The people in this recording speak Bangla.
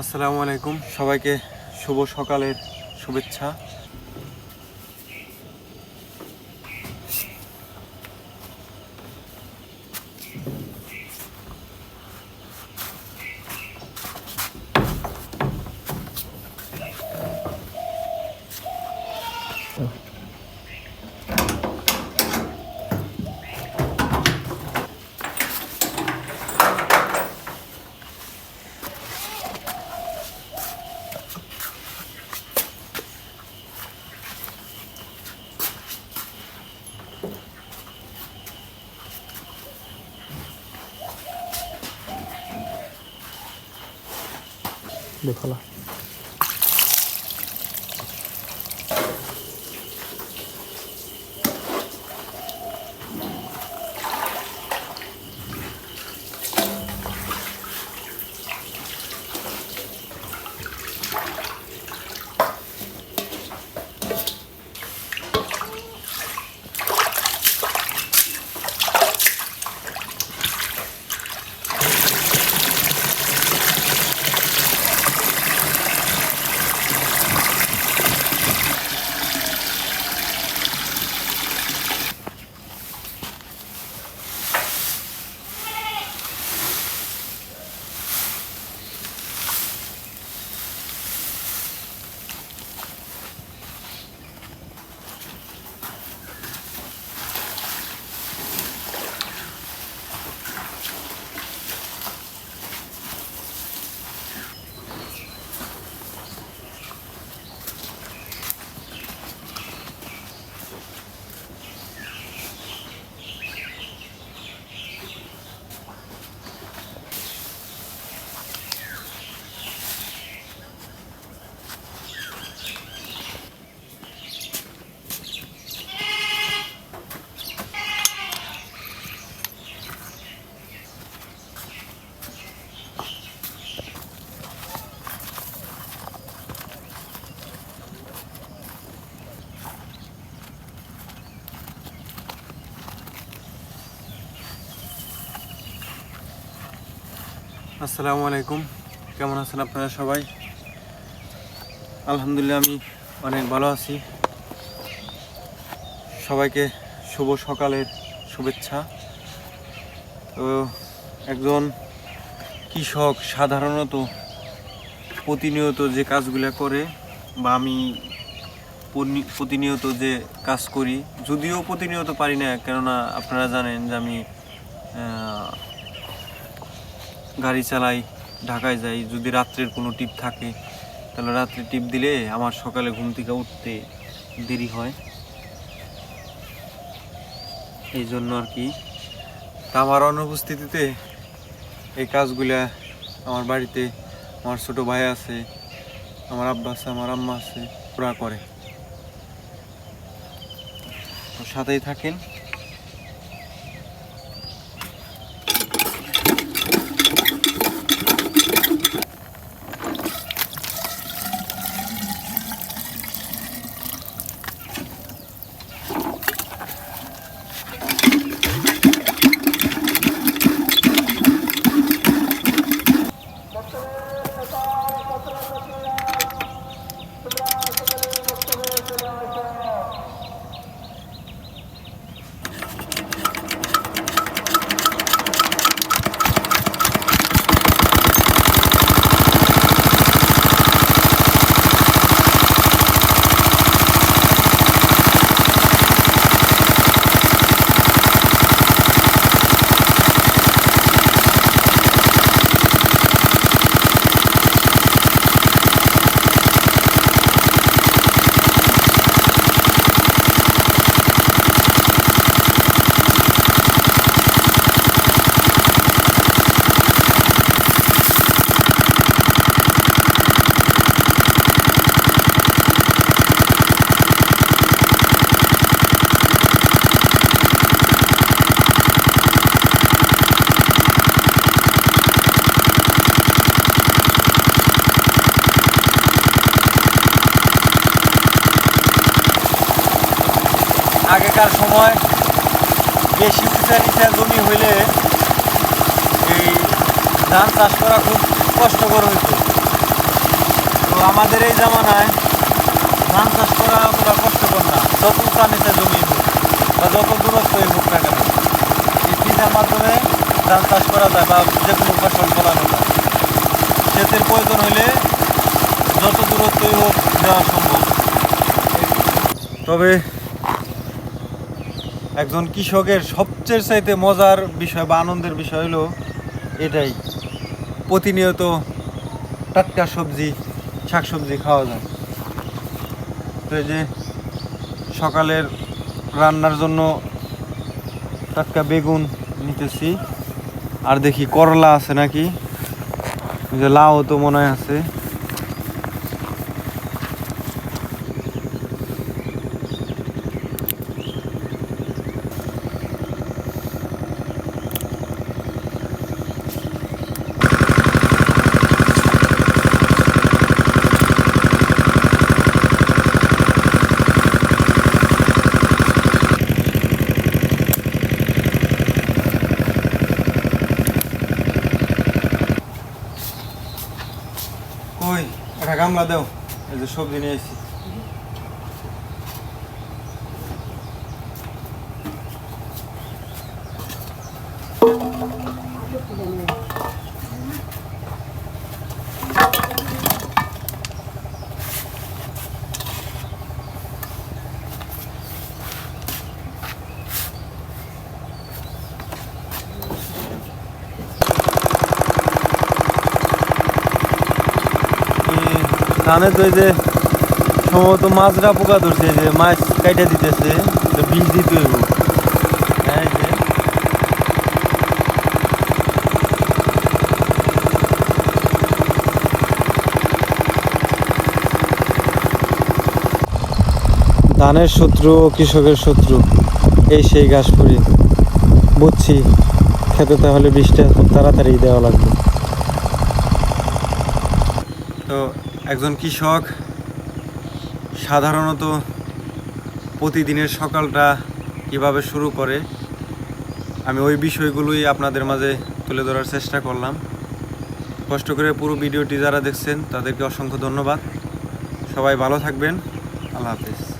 আসসালামু আলাইকুম। সবাইকে শুভ সকালের শুভেচ্ছা। দেখো আসসালামু আলাইকুম। কেমন আছেন আপনারা সবাই? আলহামদুলিল্লাহ আমি অনেক ভালো আছি। সবাইকে শুভ সকালের শুভেচ্ছা। তো একজন কৃষক সাধারণত প্রতিনিয়ত যে কাজগুলো করে বা আমি প্রতিনিয়ত যে কাজ করি, যদিও প্রতিনিয়ত পারি না, কেননা আপনারা জানেন যে আমি গাড়ি চালাই, ঢাকায় যাই, যদি রাত্রের কোনো টিপ থাকে, তাহলে রাত্রে টিপ দিলে আমার সকালে ঘুম থেকে উঠতে দেরি হয়। এই জন্য আর কি। তা আমার অনুপস্থিতিতে এই কাজগুলা আমার বাড়িতে আমার ছোট ভাই আছে, আমার আব্বা আছে, আমার আম্মা আছে, ওরা করে। সাথেই থাকেন। আগেকার সময় বেশি উঁচা নিচা জমি হইলে এই ধান চাষ করা খুব কষ্টকর হইত। তো আমাদের এই জামানায় ধান চাষ করা অতটা কষ্টকর না, যত উঁচা নিচে জমি হোক বা যত দূরত্বই হোক না কেন, এই মাধ্যমে ধান চাষ করা যায় বা যে কোনো ফসল ফলানো যায়। সেচের প্রয়োজন হলে যত দূরত্বই হোক দেওয়া সম্ভব। তবে একজন কৃষকের সবচেয়ে চাইতে মজার বিষয় বা আনন্দের বিষয় হলো এটাই। প্রতিনিয়ত টাটকা সবজি, শাকসবজি খাওয়া যায়। তো যে সকালের রান্নার জন্য টাটকা বেগুন নিতেছি। আর দেখি করলা আছে নাকি? যে লাউ তো মনে হয় আছে। একটা গামলা দাও এই যে সবজি নিয়ে এসেছি ধানে তো এই যে সম্ভবত মাছরা পোকা ধরছে যে মাছ কাইটা দিতেছে, তো বিষ দিতে হইব। হ্যাঁ ধানের শত্রু ও কৃষকের শত্রু, এই সেই ঘাস করি বুঝছি, খেতে তাহলে বৃষ্টিটা খুব তাড়াতাড়ি দেওয়া লাগবে। তো একজন কৃষক, সাধারণত প্রতিদিনের সকালটা কীভাবে শুরু করে, আমি ওই বিষয়গুলোই আপনাদের মাঝে তুলে ধরার চেষ্টা করলাম। কষ্ট করে পুরো ভিডিওটি যারা দেখছেন, তাদেরকে অসংখ্য ধন্যবাদ। সবাই ভালো থাকবেন। আল্লাহ হাফিজ।